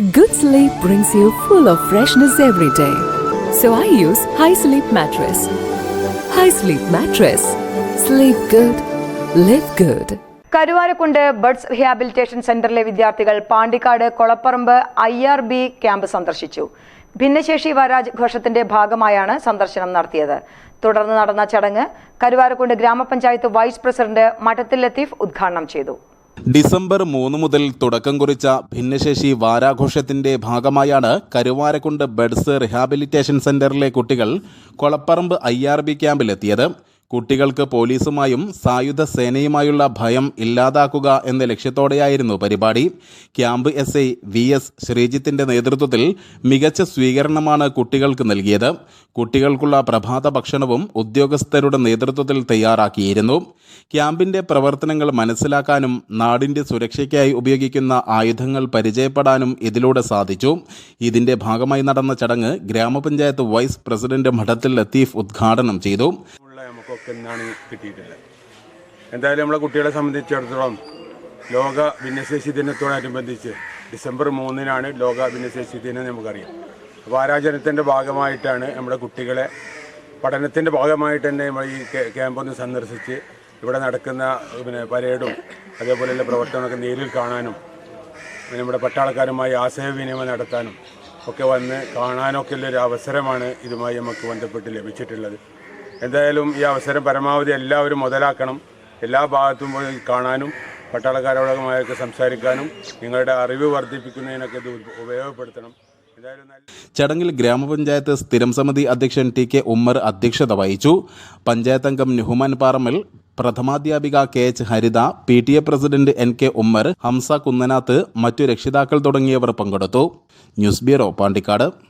Good sleep brings you full of freshness every day. So I use High Sleep Mattress. High Sleep Mattress. Sleep good. Live good. Karuvarakundu buds rehabilitation സെന്ററിലെ വിദ്യാർത്ഥികൾ Pandikkad Kolapparamba I R B camp സന്ദർശിച്ചു ഭിന്നശേഷി വാരാഘോഷത്തിന്റെ ഭാഗമായാണ് സന്ദർശനം നടത്തിയത് തുടർന്ന് നടന്ന ചടങ്ങ് കരുവാരക്കുണ്ട് ഗ്രാമപഞ്ചായത്ത് വൈസ് പ്രസിഡന്റ് മഠത്തിൽ ലത്തീഫ് ഉദ്ഘാടനം ചെയ്തു ഡിസംബർ മൂന്ന് മുതൽ തുടക്കം കുറിച്ച ഭിന്നശേഷി വാരാഘോഷത്തിന്റെ ഭാഗമായാണ് കരുവാരക്കുണ്ട് ബെഡ്സ് റിഹാബിലിറ്റേഷൻ സെന്ററിലെ കുട്ടികൾ കൊളപ്പറമ്പ് ഐ ആർ ബി ക്യാമ്പിലെത്തിയത്. കുട്ടികൾക്ക് പോലീസുമായും സായുധ സേനയുമായുള്ള ഭയം ഇല്ലാതാക്കുക എന്ന ലക്ഷ്യത്തോടെയായിരുന്നു പരിപാടി. Camp S I V S ശ്രീജിത്തിന്റെ നേതൃത്വത്തിൽ മികച്ച സ്വീകരണമാണ് കുട്ടികൾക്ക് നൽകിയത്. കുട്ടികൾക്കുള്ള പ്രഭാത ഭക്ഷണവും ഉദ്യോഗസ്ഥരുടെ നേതൃത്വത്തിൽ തയ്യാറാക്കിയിരുന്നു. ക്യാമ്പിന്റെ പ്രവർത്തനങ്ങൾ മനസ്സിലാക്കാനും നാടിന്റെ സുരക്ഷയ്ക്കായി ഉപയോഗിക്കുന്ന ആയുധങ്ങൾ പരിചയപ്പെടാനും ഇതിലൂടെ സാധിച്ചു. ഇതിന്റെ ഭാഗമായി നടന്ന ചടങ്ങ് ഗ്രാമപഞ്ചായത്ത് വൈസ് പ്രസിഡന്റ് മഠത്തിൽ ലത്തീഫ് ഉദ്ഘാടനം ചെയ്തു. ഉള്ള നമുക്കൊക്കെ ഇന്നാണ് കിട്ടിയിട്ടുള്ളത്. എന്തായാലും നമ്മളെ കുട്ടികളെ സംബന്ധിച്ചിടത്തോളം ലോക ഭിന്നശേഷി ദിനത്തോടനുബന്ധിച്ച് ഡിസംബർ മൂന്നിനാണ് ലോക ഭിന്നശേഷി ദിനം നമുക്കറിയാം. അപ്പോൾ ആരാചരണത്തിന്റെ ഭാഗമായിട്ടാണ് നമ്മുടെ കുട്ടികളെ പഠനത്തിന്റെ ഭാഗമായിട്ട് തന്നെ നമ്മൾ ഈ ക്യാമ്പൊന്ന് ക്യാമ്പ് സന്ദർശിച്ച് ഇവിടെ നടക്കുന്ന പിന്നെ പരേഡും അതേപോലെയുള്ള പ്രവർത്തനമൊക്കെ നേരിൽ കാണാനും പിന്നെ നമ്മുടെ പട്ടാളക്കാരുമായി ആശയവിനിമയം നടത്താനും ഒക്കെ വന്ന് കാണാനൊക്കെ ഉള്ളൊരു അവസരമാണ് ഇതുമായി നമുക്ക് ബന്ധപ്പെട്ട് ലഭിച്ചിട്ടുള്ളത്. എന്തായാലും ഈ അവസരം പരമാവധി എല്ലാവരും മുതലാക്കണം. എല്ലാ ഭാഗത്തും പോയി കാണാനും പട്ടാളക്കാരോടൊക്കെ സംസാരിക്കാനും നിങ്ങളുടെ അറിവ് വർദ്ധിപ്പിക്കുന്നതിനൊക്കെ ഇത് ഉപയോഗപ്പെടുത്തണം. ചടങ്ങിൽ ഗ്രാമപഞ്ചായത്ത് സ്ഥിരം സമിതി അധ്യക്ഷൻ ടി കെ ഉമ്മർ അധ്യക്ഷത വഹിച്ചു. പഞ്ചായത്ത് അംഗം Nuhuman Parammal പ്രഥമാധ്യാപിക K H Haritha P T A president N K Ummer Hamsa Kunnanath മറ്റു രക്ഷിതാക്കൾ തുടങ്ങിയവർ പങ്കെടുത്തു. News bureau Pandikkad.